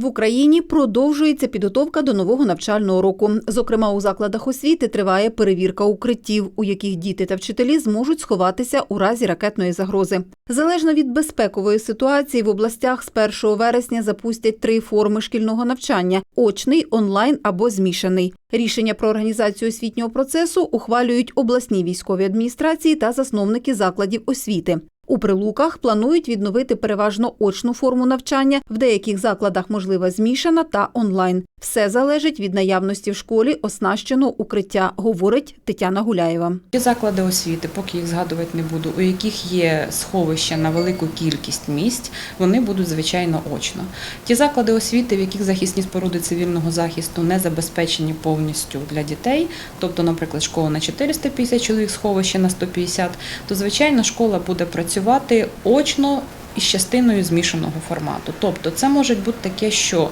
В Україні продовжується підготовка до нового навчального року. Зокрема, у закладах освіти триває перевірка укриттів, у яких діти та вчителі зможуть сховатися у разі ракетної загрози. Залежно від безпекової ситуації в областях з 1 вересня запустять три форми шкільного навчання: очний, онлайн або змішаний. Рішення про організацію освітнього процесу ухвалюють обласні військові адміністрації та засновники закладів освіти. У прилуках планують відновити переважно очну форму навчання. В деяких закладах можлива змішана та онлайн. Все залежить від наявності в школі оснащеного укриття, говорить Тетяна Гуляєва. Ті заклади освіти, поки їх згадувати не буду, у яких є сховища на велику кількість місць, вони будуть звичайно очно. Ті заклади освіти, в яких захисні споруди цивільного захисту не забезпечені повністю для дітей, тобто, наприклад, школа на 450 чоловік, сховище на 150, то звичайно школа буде працювати очно із частиною змішаного формату. Тобто, це може бути таке, що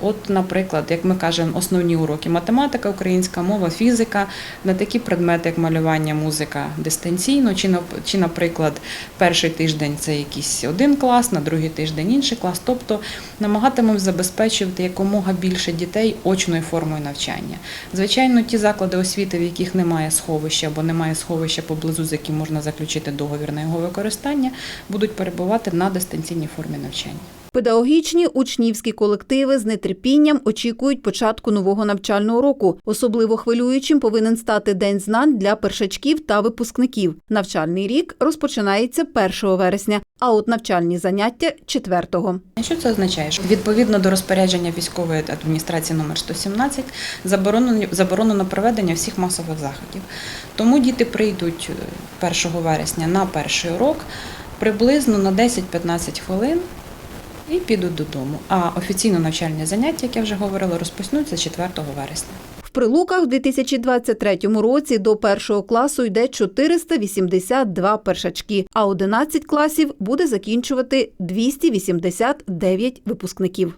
От, наприклад, як ми кажемо, основні уроки математика, українська мова, фізика, на такі предмети, як малювання, музика дистанційно, чи, наприклад, перший тиждень це якийсь один клас, на другий тиждень інший клас. Тобто намагатимемо забезпечувати якомога більше дітей очною формою навчання. Звичайно, ті заклади освіти, в яких немає сховища або немає сховища поблизу, з яким можна заключити договір на його використання, будуть перебувати на дистанційній формі навчання. Педагогічні учнівські колективи з нетерпінням очікують початку нового навчального року. Особливо хвилюючим повинен стати день знань для першачків та випускників. Навчальний рік розпочинається 1 вересня, а от навчальні заняття 4-го. Що це означає? Відповідно до розпорядження військової адміністрації номер 117 заборонено, заборонено проведення всіх масових заходів. Тому діти прийдуть е, 1 вересня на перший урок приблизно на 10-15 хвилин і підуть додому. А офіційно навчальні заняття, як я вже говорила, розпочнуться 4 вересня. В Прилуках в 2023 році до першого класу йде 482 першачки, а 11 класів буде закінчувати 289 випускників.